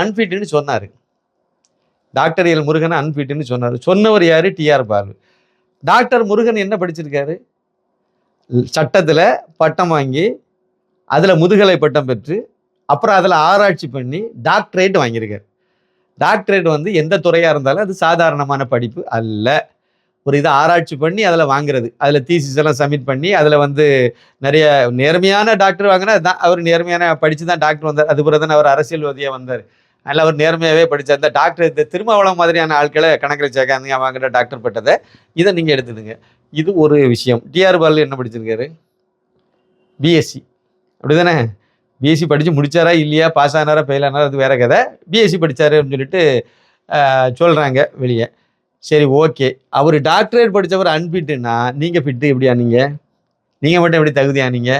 அன்ஃபிட்னு சொன்னார். Doctor L Murugan அன்ஃபிட்னு சொன்னார். சொன்னவர் யார்? டிஆர் பாலு. டாக்டர் முருகன் என்ன படிச்சிருக்காரு? சட்டத்தில் பட்டம் வாங்கி அதில் முதுகலை பட்டம் பெற்று அப்புறம் அதில் ஆராய்ச்சி பண்ணி டாக்டரேட் வாங்கியிருக்கார். டாக்டரேட் வந்து எந்த துறையாக இருந்தாலும் அது சாதாரணமான படிப்பு அல்ல. ஒரு இதை ஆராய்ச்சி பண்ணி அதில் வாங்குறது. அதில் தீசிஸ் எல்லாம் சப்மிட் பண்ணி அதில் வந்து நிறைய நேர்மையான டாக்டர் வாங்கினா தான் அவர் நேர்மையான படித்து தான் டாக்டர் வந்தார். அது பிறகு அவர் அரசியல்வாதியாக வந்தார். அதில் அவர் நேர்மையாகவே படித்தார் இந்த டாக்டர் இந்த திருமாவளம் மாதிரியான ஆட்களை கணக்கில் சேர்க்காதீங்க அவங்ககிட்ட டாக்டர் பட்டதை இதை நீங்கள் எடுத்துடுங்க இது ஒரு விஷயம். டிஆர் பால் என்ன படிச்சிருக்காரு? பிஎஸ்சி அப்படிதானே? பிஎஸ்சி படித்து முடிச்சாரா இல்லையா? பாஸ் ஆனாரா ஃபெயில் ஆனாரா? அது வேற கதை. பிஎஸ்சி படிச்சாரு அப்படின்னு சொல்லிட்டு சொல்கிறாங்க வெளியே. சரி ஓகே அவர் டாக்டரேட் படித்தவர் அன்பிட்டுன்னா நீங்கள் ஃபிட்டு எப்படி ஆனீங்க நீங்கள் மட்டும் எப்படி தகுதி ஆனீங்க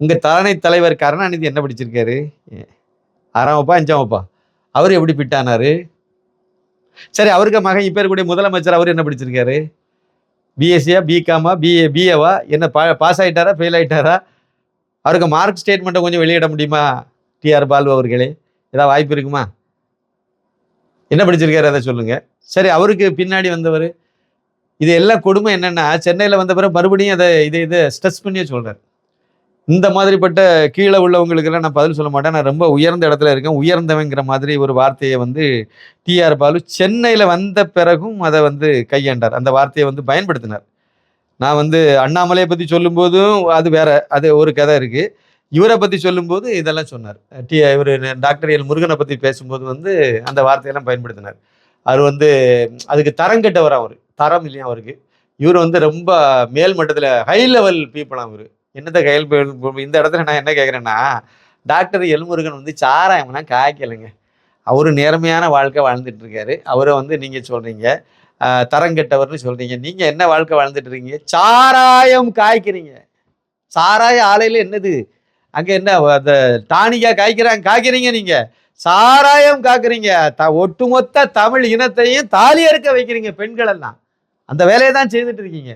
உங்கள் தலைமை தலைவர் கருணாநிதி என்ன படிச்சிருக்காரு? ஆறாம் வப்பா அஞ்சாம் வப்பா அவர் எப்படி பிட்டானாரு சரி அவருக்கு மகன் இப்போ இருக்கக்கூடிய முதலமைச்சர் அவர் என்ன படிச்சிருக்காரு? பிஎஸ்சியா பிகாமா பிஏ பிஏவா என்ன பா பாஸ் ஆகிட்டாரா ஃபெயில் ஆகிட்டாரா அவருக்கு மார்க் ஸ்டேட்மெண்ட்டை கொஞ்சம் வெளியிட முடியுமா? டிஆர் பாலு அவர்களே ஏதாவது வாய்ப்பு இருக்குமா? என்ன படிச்சிருக்காரு அதை சொல்லுங்க. சரி அவருக்கு பின்னாடி வந்தவர். இது எல்லாம் கொடுமை என்னென்னா சென்னையில் வந்த பிறகு மறுபடியும் அதை இதை இதை ஸ்ட்ரெஸ் பண்ணியே சொல்கிறார் இந்த மாதிரிப்பட்ட கீழே உள்ளவங்களுக்கெல்லாம் நான் பதில் சொல்ல மாட்டேன். நான் ரொம்ப உயர்ந்த இடத்துல இருக்கேன். உயர்ந்தவங்கிற மாதிரி ஒரு வார்த்தையை வந்து டிஆர் பாலு சென்னையில் வந்த பிறகும் அதை வந்து கையாண்டார். அந்த வார்த்தையை வந்து பயன்படுத்தினார். நான் வந்து அண்ணாமலையை பற்றி சொல்லும்போதும் அது வேற அது ஒரு கதை இருக்குது இவரை பற்றி சொல்லும்போது இதெல்லாம் சொன்னார். டி இவர் டாக்டர் எல் முருகனை பற்றி பேசும்போது வந்து அந்த வார்த்தையெல்லாம் பயன்படுத்தினார். அவர் வந்து அதுக்கு தரம் கெட்டவர் அவர். தரம் இல்லையா அவருக்கு. இவர் வந்து ரொம்ப மேல் மட்டத்தில் ஹை லெவல் பீப்புளாக அவர். என்னத்தை கையில் இந்த இடத்துல நான் என்ன கேட்குறேன்னா டாக்டர் எல்முருகன் வந்து சாராயம்னா காய்க்கலைங்க அவரு நேர்மையான வாழ்க்கை வாழ்ந்துட்டு இருக்காரு. அவரை வந்து நீங்கள் சொல்கிறீங்க தரங்கெட்டவர்னு சொல்கிறீங்க நீங்கள் என்ன வாழ்க்கை வாழ்ந்துட்டு இருக்கீங்க? சாராயம் காய்க்கிறீங்க. சாராய ஆலையில் என்னது? அங்கே என்ன அந்த டானிக்கா காய்க்கிறாங்க காய்க்கிறீங்க நீங்கள் சாராயம் காக்குறீங்க த ஒட்டுமொத்த தமிழ் இனத்தையும் தாலி அறுக்க வைக்கிறீங்க பெண்கள் எல்லாம் அந்த வேலையை தான் செய்துட்டு இருக்கீங்க.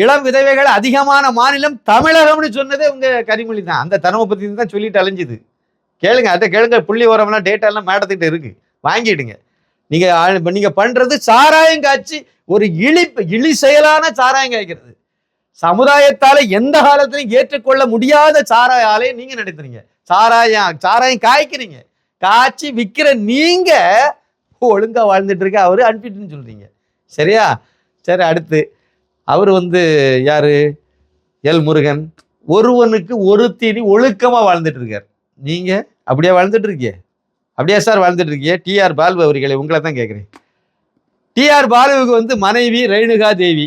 இளம் விதவைகள் அதிகமான மாநிலம் தமிழகம்னு சொன்னதே உங்க கரிமொழி தான். அந்த தனமை பத்தி தான் சொல்லிட்டு அலைஞ்சுது. கேளுங்க அதை கேளுங்க புள்ளி ஓரம்லாம் டேட்டாலாம் மேடத்திட்ட இருக்கு. வாங்கிடுங்க. நீங்க நீங்க பண்றது சாராயம் காய்ச்சி ஒரு இழி இழி செயலான சாராயம் காய்க்கிறது. சமுதாயத்தால எந்த காலத்திலையும் ஏற்றுக்கொள்ள முடியாத சாராய ஆலையை நீங்க நடத்துறீங்க. சாராயம் சாராயம் காய்க்கிறீங்க. காய்ச்சி விற்கிற நீங்க ஒழுங்கா வாழ்ந்துட்டு இருக்க அவரு அனுப்பிட்டுன்னு சொல்றீங்க. சரியா? சரி அடுத்து. அவர் வந்து யார்? எல் முருகன். ஒருவனுக்கு ஒரு தீனி ஒழுக்கமாக வாழ்ந்துட்டு இருக்கார். நீங்கள் அப்படியே வாழ்ந்துட்டு அப்படியே சார் வாழ்ந்துட்டு இருக்கியே டிஆர் பாலு அவர்களை உங்களை தான் கேட்குறேன் டிஆர் பாலுவுக்கு வந்து மனைவி ரேணுகா தேவி.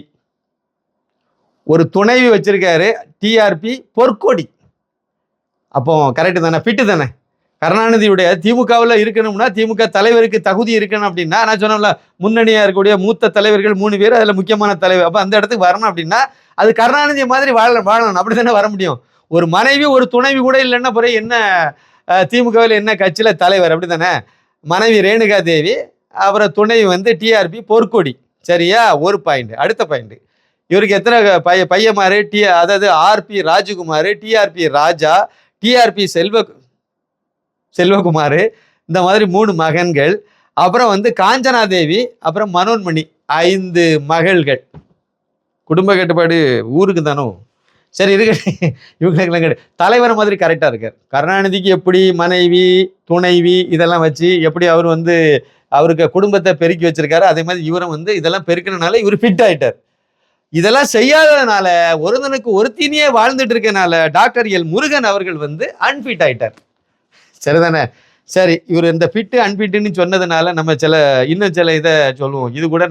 ஒரு துணைவி வச்சிருக்காரு. டிஆர்பி பொற்கொடி. அப்போ கரெக்டு தானே? ஃபிட்டு தானே? கருணாநிதியுடைய திமுகவில் இருக்கணும்னா திமுக தலைவருக்கு தகுதி இருக்கணும் அப்படின்னா நான் சொன்னோம்ல முன்னணியாக இருக்கக்கூடிய மூத்த தலைவர்கள் மூணு பேர் அதில் முக்கியமான தலைவர். அப்போ அந்த இடத்துக்கு வரணும் அப்படின்னா அது கருணாநிதி மாதிரி வாழ வாழணும். அப்படி தானே வர முடியும்? ஒரு மனைவி ஒரு துணைவி கூட இல்லைன்னா பிறகு என்ன திமுகவில் என்ன கட்சியில் தலைவர்? அப்படி தானே மனைவி ரேணுகா தேவி அப்புறம் துணைவி வந்து டிஆர்பி பொற்கொடி. சரியா? ஒரு பாயிண்ட் அடுத்த பாயிண்ட் இவருக்கு எத்தனை பைய பையமாரு டி அதாவது R B Rajakumar TRB Raja TRB Selva Selvakumar இந்த மாதிரி மூணு மகன்கள் அப்புறம் வந்து காஞ்சனா தேவி அப்புறம் மனோன்மணி ஐந்து மகள்கள். குடும்ப கட்டுப்பாடு ஊருக்கு தானோ? சரி இருக்கு இவங்களுக்கெல்லாம் கிடையாது தலைவர் மாதிரி கரெக்டாக இருக்கார். கருணாநிதிக்கு எப்படி மனைவி துணைவி இதெல்லாம் வச்சு எப்படி அவர் வந்து அவருக்கு குடும்பத்தை பெருக்கி வச்சிருக்காரு அதே மாதிரி இவரும் வந்து இதெல்லாம் பெருக்கினால இவர் ஃபிட் ஆயிட்டார். இதெல்லாம் செய்யாததுனால ஒருத்தனுக்கு ஒருத்தினியே வாழ்ந்துட்டு இருக்கனால டாக்டர் எல் முருகன் அவர்கள் வந்து அன்ஃபிட் ஆயிட்டார். சரிதானே? சரி இவர் இந்த ஃபிட்டு அன்ஃபிட்டுன்னு சொன்னதுனால நம்ம சில இன்னும் சில இதை சொல்லுவோம். இது கூட நம்ம